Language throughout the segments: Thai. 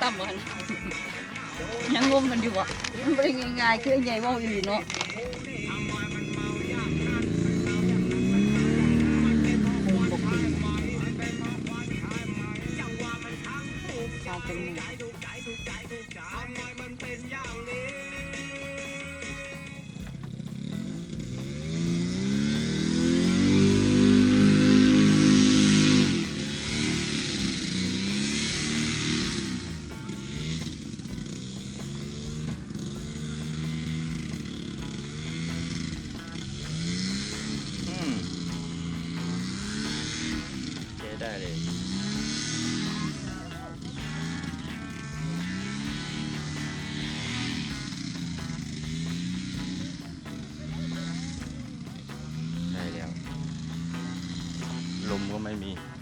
ตั้มันยังงมมันอยู่อะมันเป็นง่ายๆคือใหญ่ว่าอยู่เนาะ ได้เลยได้แล้ว ลมก็ไม่มี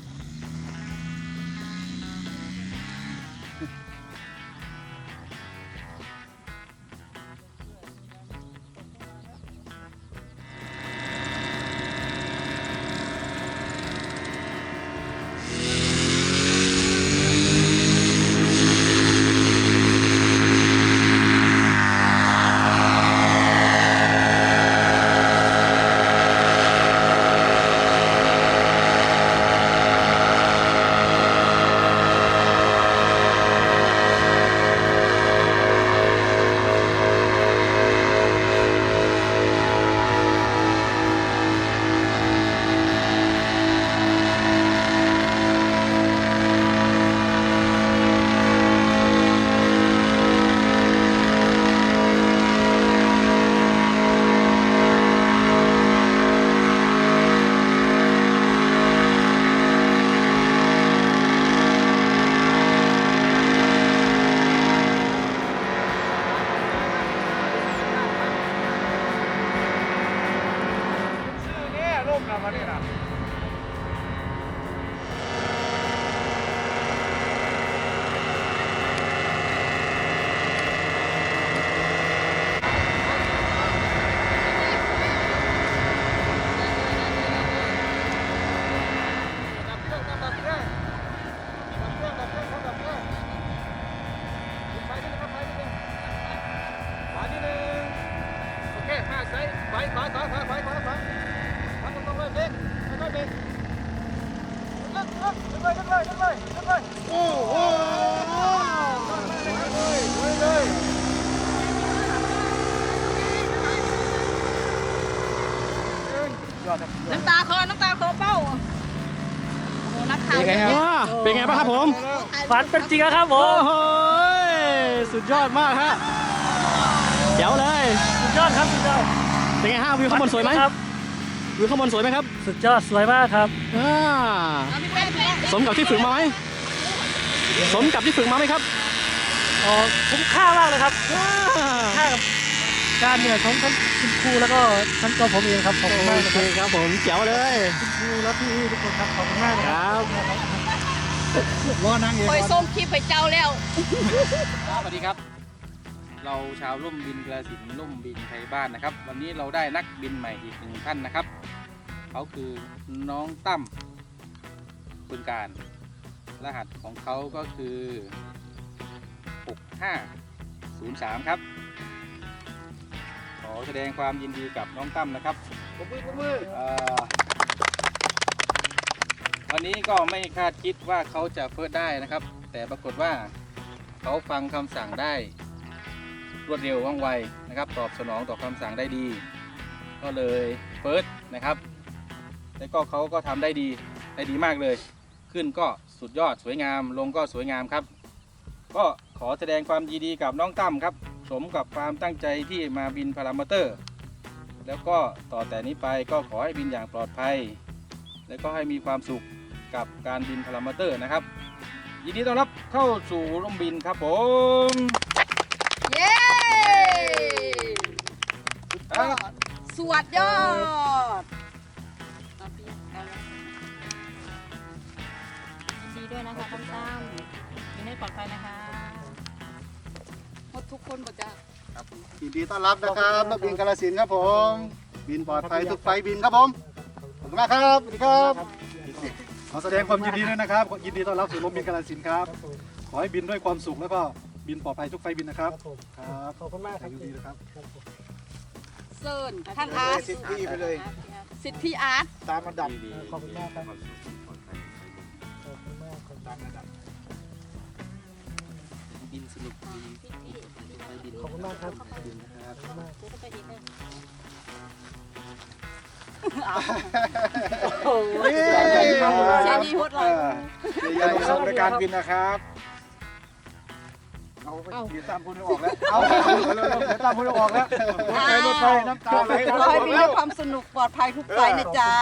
น้ำตาคอน้ำตาคอเป้าโอ้โหนักข่าวเป็นไงครับเป็นไงบ้างครับผมฝันเป็นจริงแล้วครับผโอ้มโหสุดยอดมากฮะเจ๋วเลย สุดยอดครับ สุดยอด เป็นไงฮะวิวข้างบนสวยไหมครับ วิวข้างบนสวยไหมครับสุดยอดสวยมากครับอ่าเอาพี่แป้งพี่แป้งสมกับที่ฝึกมาไหมสมกับที่ฝึกมาไหมครับอ๋อคุ้มค่ามากเลยครับอ่า ค่ากับการเหนื่อยของทั้งคุณครูแล้วก็ทั้งตัวผมเองครับขอบคุณมากโอนะเคครับครับผมเจ๋วเลย คุณครูและพี่ทุกคนครับขอบคุณมากนะคครัรับบรอนั่งเองคอยส้มคลิปให้เจ้าแล้ว สวัสดีครับ เราชาวร่มบินกระสินร่มบินไทยบ้านนะครับ วันนี้เราได้นักบินใหม่อีกหนึ่งท่านนะครับ เขาคือน้องตั้มคุณการ รหัสของเขาก็คือ 6503 ครับ ขอแสดงความยินดีกับน้องตั้มนะครับปรบมือปมือเอ่อวันนี้ก็ไม่คาดคิดว่าเขาจะเฟิร์สได้นะครับ แต่ปรากฏว่าเขาฟังคำสั่งได้ รวดเร็วว่องไวนะครับ ตอบสนองต่อคำสั่งได้ดี ก็เลยเฟิร์สนะครับ แล้วก็เขาก็ทำได้ดีได้ดีมากเลย ขึ้นก็สุดยอดสวยงาม ลงก็สวยงามครับ ก็ขอแสดงความยินดีกับน้องตั้มครับ สมกับความตั้งใจที่มาบินพารามอเตอร์ แล้วก็ต่อแต่นี้ไปก็ขอให้บินอย่างปลอดภัย และก็ให้มีความสุขกับการบินพารามอเตอร์นะครับ ยินดีต้อนรับเข้าสู่ร่มบินครับผม เย้ครับสวดยอดเอาพี่เอาละยินดีด้วยนะคะตั้มตั้มยินดีปลอดภัยนะคะหมดทุกคนหมดจ้ะยินดีต้อนรับนะครับนักบินกาลสินธุ์ครับผม บินปลอดภัยทุกไฟล์บินครับผมขอบคุณมากครับสวัสดีครับ ขอแสดงความยินดีด้วยนะครับ ยินดีต้อนรับสู่ลมบินกาลสินธุ์ครับ ขอให้บินด้วยความสุขแล้วก็ บินปลอดภัยทุกไฟล์บินนะครับครับผมครับขอบคุณมากครับดีนะครับ ครับผม เซิร์นท่านอาร์ตสิทธิไปเลย สิทธิอาร์ตตามระดับ ขอบคุณมากครับ ขอบคุณมากครับตามระดับ บินสนุกดีไปบินขอบคุณมากครับบินนะครับ ขอบคุณมากกูก็ไปอีกเลยโอ้ยเชียร์ยี่ฮดเลยใหญ่ๆส่งในการบินนะครับ เอาไปเดี๋ยวตามพูดไม่ออกแล้ว เอาเดี๋ยวตามพูดไม่ออกแล้วรถไฟรถไฟน้ำตาไหลขอให้มีความสนุกปลอดภัยทุกไฟล์นะจ๊ะ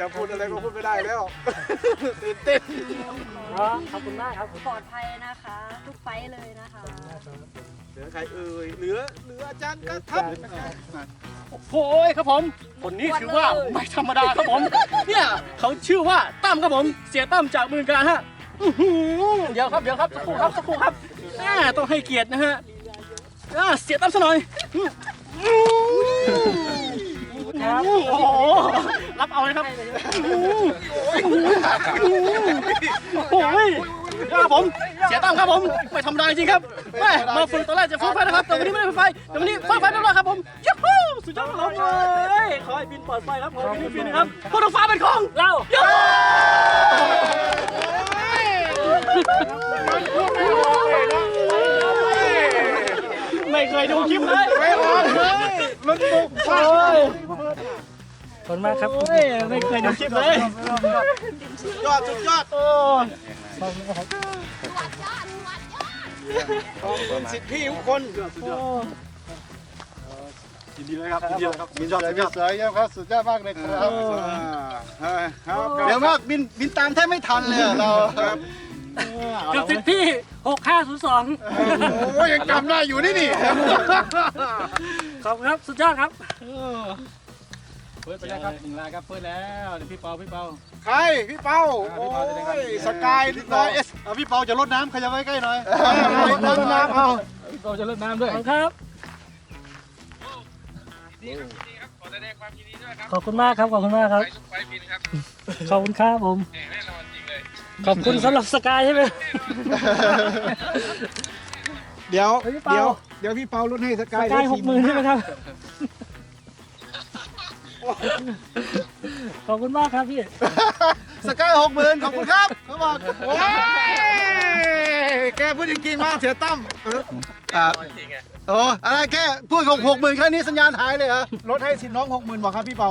จะพูดอะไรก็พูดไม่ได้แล้วตื่นเต้นขอบคุณมากครับปลอดภัยนะคะ ทุกไฟท์เลยนะคะเหลือใครเอ่ยเหลือเหลืออาจารย์ก็ทับโอ้ยครับผม คนนี้ถือว่าไม่ธรรมดาครับผม เนี่ยเขาชื่อว่าตั้มครับผม เสียตั้มจากเมืองการฮะอื้อหือเดี๋ยวครับเดี๋ยวครับสักครู่ครับสักครู่ครับ ต้องให้เกียรตินะฮะอ่าเสียตั้มซะหน่อยครับโอ้โหรับเอาเลยครับโอ้ยครับผม เสียตั้มครับผม ไม่ธรรมดาจริงครับแม่มาฝึกตอนแรกจะฝึกไฟนะครับ แต่วันนี้ไม่ได้ไฟ แต่วันนี้ฝึกไฟเรียบร้อยครับผมยัฮู้สุดยอดครับเลยขอให้บินปลอดภัยครับขอให้บินฟรีนะครับพวกท้องฟ้าเป็นของเรายัฮู้ไม่เคยดูคลิปเลยไม่ออก เลยมันบุกโอ้ยขอบคุณมากครับโอ้ยไม่เคยดูคลิปเลยยอดสุดยอดโอ้ยขอบคุณครับขอบคุณสิทธิพี่ทุกคนยินดีเลยครับยินดีเลยครับบินยอดสุดยอดเลยครับสุดยอดมากเลยครับครับเดี๋ยวมากบินบินตามแทบไม่ทันเลยอะเราครับกับสิทธิ 6502 โอ้ยยังจำได้อยู่นี่นี่ ขอบคุณครับ สุดยอดครับ เปิดไปแล้วครับหนึ่งลายครับเปิดแล้วเดี๋ยวพี่เปาพี่เปา ใครพี่เป้าโอ้ยสกายพี่น้เปาอยเอสพี่เปาจะลดน้ำขยับไว้ใกล้หน่อยน้ำน้ำเอา พี่เปาจะเล่นน้ำด้วย ขอบคุณครับ ขอบคุณมากครับ ขอบคุณมากครับขอบคุณครับผม ขอบคุณสำหรับสกายใช่ไหม เดี๋ยวเฮ้ยพี่เปา เดี๋ยวเดี๋ยวพี่เปาลดให้สสกายกายหกหมื่นใช่ไหมครับ ขอบคุณมากครับพี่ สกายหกหมื่นขอบคุณครับเขาบอกโอ้ยแกพูดจริงๆมากเสียตั้มครับโอ้อะไรแค่พูดหกหกหมื่นแค่นี้สัญญาณหายเลยเหรอลดให้สินน้องหกหมื่นบอกครับพี่เปา